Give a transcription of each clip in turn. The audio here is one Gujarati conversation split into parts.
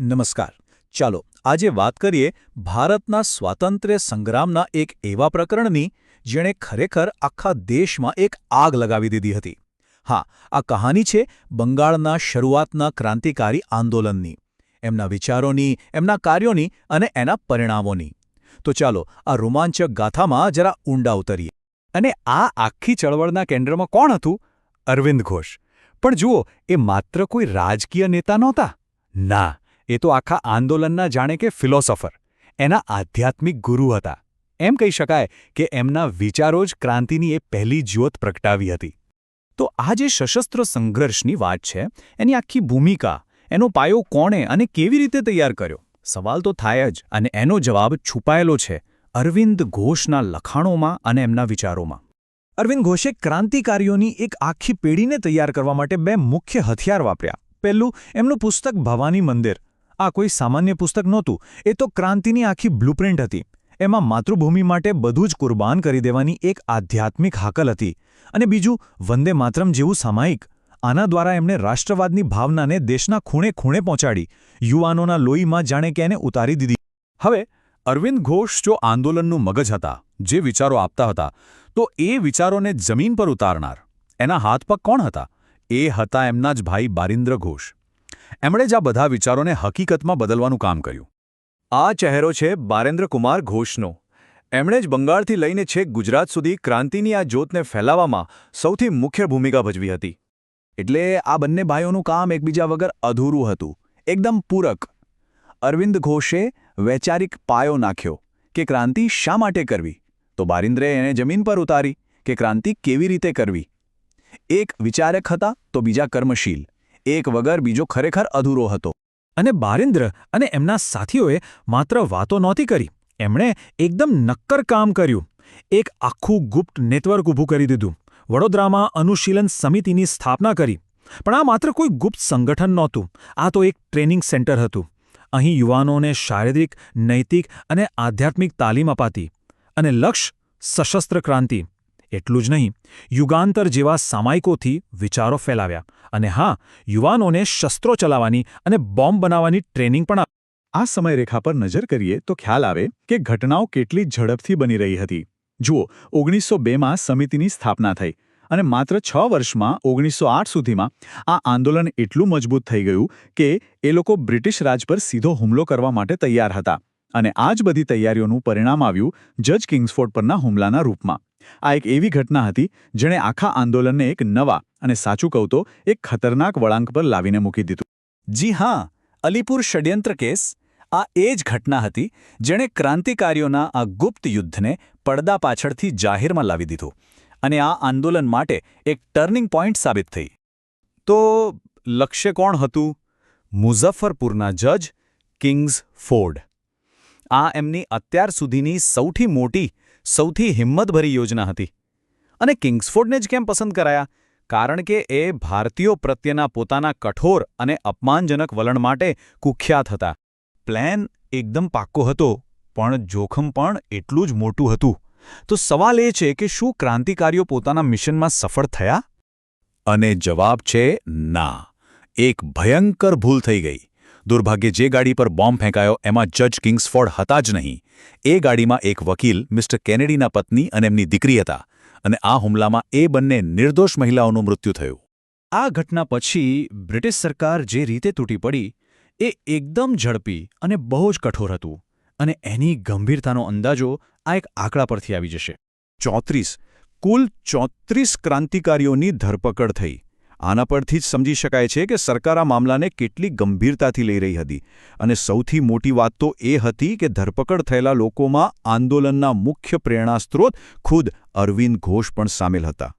નમસ્કાર. ચાલો, આજે વાત કરીએ ભારતના સ્વાતંત્ર્ય સંગ્રામના એક એવા પ્રકરણની, જેણે ખરેખર આખા દેશમાં એક આગ લગાવી દીધી હતી. હા, આ કહાની છે બંગાળના શરૂઆતના ક્રાંતિકારી આંદોલનની. એમના વિચારોની, એમના કાર્યોની અને એના પરિણામોની. તો ચાલો, આ રોમાંચક ગાથામાં જરા ઊંડા ઉતરીએ. અને આ આખી ચળવળના કેન્દ્રમાં કોણ હતું? અરવિંદ ઘોષ. પણ જુઓ, એ માત્ર કોઈ રાજકીય નેતા નહોતા. ના. એ તો આખા આંદોલનના જાણે કે ફિલોસોફર. એના આધ્યાત્મિક ગુરુ હતા. એમ કહી શકાય કે એમના વિચારો જ ક્રાંતિની એ પહેલી જ્યોત પ્રગટાવી હતી. તો આ જે સશસ્ત્ર સંઘર્ષની વાત છે, એની આખી ભૂમિકા, એનો પાયો કોણે અને કેવી રીતે તૈયાર કર્યો? સવાલ તો થાય જ અને એનો જવાબ છુપાયેલો છે અરવિંદ ઘોષના લખાણોમાં અને એમના વિચારોમાં. અરવિંદ ઘોષે ક્રાંતિકારીઓની એક આખી પેઢીને તૈયાર કરવા માટે બે મુખ્ય હથિયાર વાપર્યા. પહેલું એમનું પુસ્તક ભવાની મંદિર આ કોઈ સામાન્ય પુસ્તક નહોતું. એ તો ક્રાંતિની આખી બ્લુપ્રિન્ટ હતી. એમાં માતૃભૂમિ માટે બધું જ કુરબાન કરી દેવાની એક આધ્યાત્મિક હાકલ હતી. અને બીજું, વંદે માતરમ જેવું સામાયિક. આના દ્વારા એમણે રાષ્ટ્રવાદની ભાવનાને દેશના ખૂણે ખૂણે પહોંચાડી. યુવાનોના લોહીમાં જાણે કે એને ઉતારી દીધી. હવે, અરવિંદ ઘોષ જો આંદોલનનું મગજ હતા, જે વિચારો આપતા હતા, તો એ વિચારોને જમીન પર ઉતારનાર. એના હાથ પગ કોણ હતા? એ હતા એમના જ ભાઈ બારિન્દ્ર ઘોષ. એમણે જ આ બધા વિચારોને હકીકતમાં બદલવાનું કામ કર્યું. આ ચહેરો છે બારેન્દ્રકુમાર ઘોષનો. એમણે જ બંગાળથી લઈને છેક ગુજરાત સુધી ક્રાંતિની આ જ્યોતને ફેલાવવામાં સૌથી મુખ્ય ભૂમિકા ભજવી હતી. એટલે આ બંને ભાઈઓનું કામ એકબીજા વગર અધૂરું હતું. એકદમ પૂરક. અરવિંદ ઘોષે વૈચારિક પાયો નાખ્યો કે ક્રાંતિ શા માટે કરવી? તો બારિન્દ્રે એને જમીન પર ઉતારી કે ક્રાંતિ કેવી રીતે કરવી? એક વિચારક હતા તો બીજા કર્મશીલ. એક વગર બીજો ખરેખર અધૂરો હતો. અને બારિન્દ્ર અને એમના સાથીઓએ માત્ર વાતો નહોતી કરી. એમણે એકદમ નક્કર કામ કર્યું. એક આખું ગુપ્ત નેટવર્ક ઊભું કરી દીધું. વડોદરામાં અનુશીલન સમિતિની સ્થાપના કરી. પણ આ માત્ર કોઈ ગુપ્ત સંગઠન નહોતું. આ તો એક ટ્રેનિંગ સેન્ટર હતું. અહીં યુવાનોને શારીરિક, નૈતિક અને આધ્યાત્મિક તાલીમ અપાતી. અને લક્ષ્ય સશસ્ત્ર ક્રાંતિ. એટલું જ નહીં, યુગાંતર જેવા સામાયિકોથી વિચારો ફેલાવ્યા. અને હા, યુવાનોને શસ્ત્રો ચલાવવાની અને બોમ્બ બનાવવાની ટ્રેનિંગ પણ આ સમયરેખા પર નજર કરીએ તો ખ્યાલ આવે કે ઘટનાઓ કેટલી ઝડપથી બની રહી હતી. જુઓ, ઓગણીસો બેમાં સમિતિની સ્થાપના થઈ અને માત્ર છ વર્ષમાં ઓગણીસો આઠ સુધીમાં આ આંદોલન એટલું મજબૂત થઈ ગયું કે એ લોકો બ્રિટિશ રાજ પર સીધો હુમલો કરવા માટે તૈયાર હતા. અને આ જ બધી તૈયારીઓનું પરિણામ આવ્યું જજ કિંગ્સફોર્ડ પરના હુમલાના રૂપમાં. આ એક એવી ઘટના હતી જેણે આખા આંદોલનને એક નવા અને સાચું કહું તો એક ખતરનાક વળાંક પર લાવીને મૂકી દીધું. જી હા, અલીપુર ષડયંત્ર કેસ. આ એ જ ઘટના હતી જેણે ક્રાંતિકારીઓના આ ગુપ્ત યુદ્ધને પડદા પાછળથી જાહેરમાં લાવી દીધું અને આ આંદોલન માટે એક ટર્નિંગ પોઈન્ટ સાબિત થઈ. તો લક્ષ્ય કોણ હતું? મુઝફ્ફરપુરના જજ કિંગ્સ ફોર્ડ. આ એમની અત્યાર સુધીની સૌથી મોટી સૌથી હિંમતભરી યોજના હતી. અને કિંગ્સફોર્ડને જ કેમ પસંદ કરાયા? કારણ કે એ ભારતીયો પ્રત્યેના પોતાના કઠોર અને અપમાનજનક વલણ માટે કુખ્યાત હતા. પ્લેન એકદમ પાક્કો હતો, પણ જોખમ પણ એટલું જ મોટું હતું. તો સવાલ એ છે કે શું ક્રાંતિકારીઓ પોતાના મિશનમાં સફળ થયા? અને જવાબ છે ના. એક ભયંકર ભૂલ થઈ ગઈ. દુર્ભાગ્યે જે ગાડી પર બોમ્બ ફેંકાયો એમાં જજ કિંગ્સફોર્ડ હતા જ નહીં. એ ગાડીમાં એક વકીલ મિસ્ટર કેનેડીના પત્ની અને એમની દીકરી હતા અને આ હુમલામાં એ બંને નિર્દોષ મહિલાઓનું મૃત્યુ થયું. આ ઘટના પછી બ્રિટિશ સરકાર જે રીતે તૂટી પડી, એ એકદમ ઝડપી અને બહુ જ કઠોર હતું અને એની ગંભીરતાનો અંદાજો આ એક આંકડા પરથી આવી જશે. ચોત્રીસ, કુલ ચોત્રીસ ક્રાંતિકારીઓની ધરપકડ થઈ. આના પરથી જ સમજી શકાય છે કે સરકાર આ મામલાને કેટલી ગંભીરતાથી લઈ રહી હતી. અને સૌથી મોટી વાત તો એ હતી કે ધરપકડ થયેલા લોકોમાં આંદોલનના મુખ્ય પ્રેરણાસ્ત્રોત ખુદ અરવિંદ ઘોષ પણ સામેલ હતા.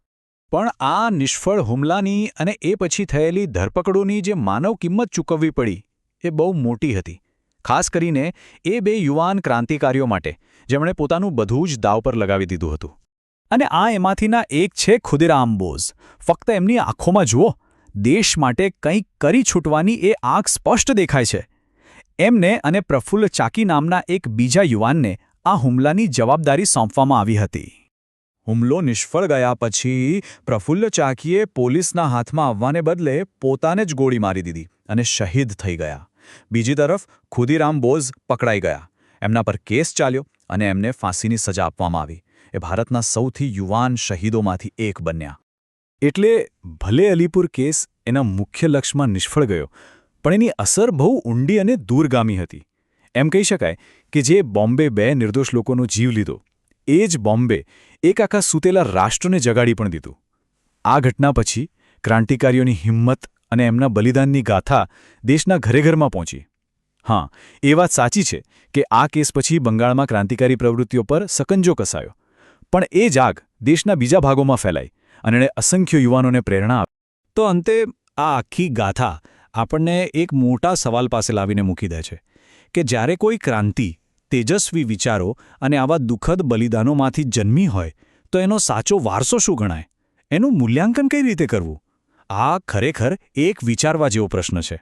પણ આ નિષ્ફળ હુમલાની અને એ પછી થયેલી ધરપકડોની જે માનવ કિંમત ચૂકવવી પડી, એ બહુ મોટી હતી. ખાસ કરીને એ બે યુવાન ક્રાંતિકારીઓ માટે, જેમણે પોતાનું બધું જ દાવ પર લગાવી દીધું હતું. અને આ એમાંથીના એક છે ખુદીરામ બોઝ. ફક્ત એમની આંખોમાં જુઓ, દેશ માટે કંઈક કરી છૂટવાની એ આંખ સ્પષ્ટ દેખાય છે. એમને અને પ્રફુલ્લ ચાકી નામના એક બીજા યુવાનને આ હુમલાની જવાબદારી સોંપવામાં આવી હતી. હુમલો નિષ્ફળ ગયા પછી પ્રફુલ્લ ચાકીએ પોલીસના હાથમાં આવવાને બદલે પોતાને જ ગોળી મારી દીધી અને શહીદ થઈ ગયા. બીજી તરફ ખુદીરામ બોઝ પકડાઈ ગયા. એમના પર કેસ ચાલ્યો અને એમને ફાંસીની સજા આપવામાં આવી. એ ભારતના સૌથી યુવાન શહીદોમાંથી એક બન્યા. એટલે ભલે અલીપુર કેસ એના મુખ્ય લક્ષ્યમાં નિષ્ફળ ગયો, પણ એની અસર બહુ ઊંડી અને દૂરગામી હતી. એમ કહી શકાય કે જે બોમ્બે બે નિર્દોષ લોકોનો જીવ લીધો, એ જ બોમ્બે એક આખા સૂતેલા રાષ્ટ્રને જગાડી પણ દીધું. આ ઘટના પછી ક્રાંતિકારીઓની હિંમત અને એમના બલિદાનની ગાથા દેશના ઘરે ઘરમાં પહોંચી. હા, એ વાત સાચી છે કે આ કેસ પછી બંગાળમાં ક્રાંતિકારી પ્રવૃત્તિઓ પર સકંજો કસાયો. પણ એ જાગ દેશના બીજા ભાગોમાં ફેલાઈ અને એણે અસંખ્ય યુવાનોને પ્રેરણા આપી. તો અંતે આ આખી ગાથા આપણને એક મોટા સવાલ પાસે લાવીને મૂકી દે છે કે જ્યારે કોઈ ક્રાંતિ તેજસ્વી વિચારો અને આવા દુઃખદ બલિદાનોમાંથી જન્મી હોય, તો એનો સાચો વારસો શું ગણાય? એનું મૂલ્યાંકન કઈ રીતે કરવું? આ ખરેખર એક વિચારવા જેવો પ્રશ્ન છે.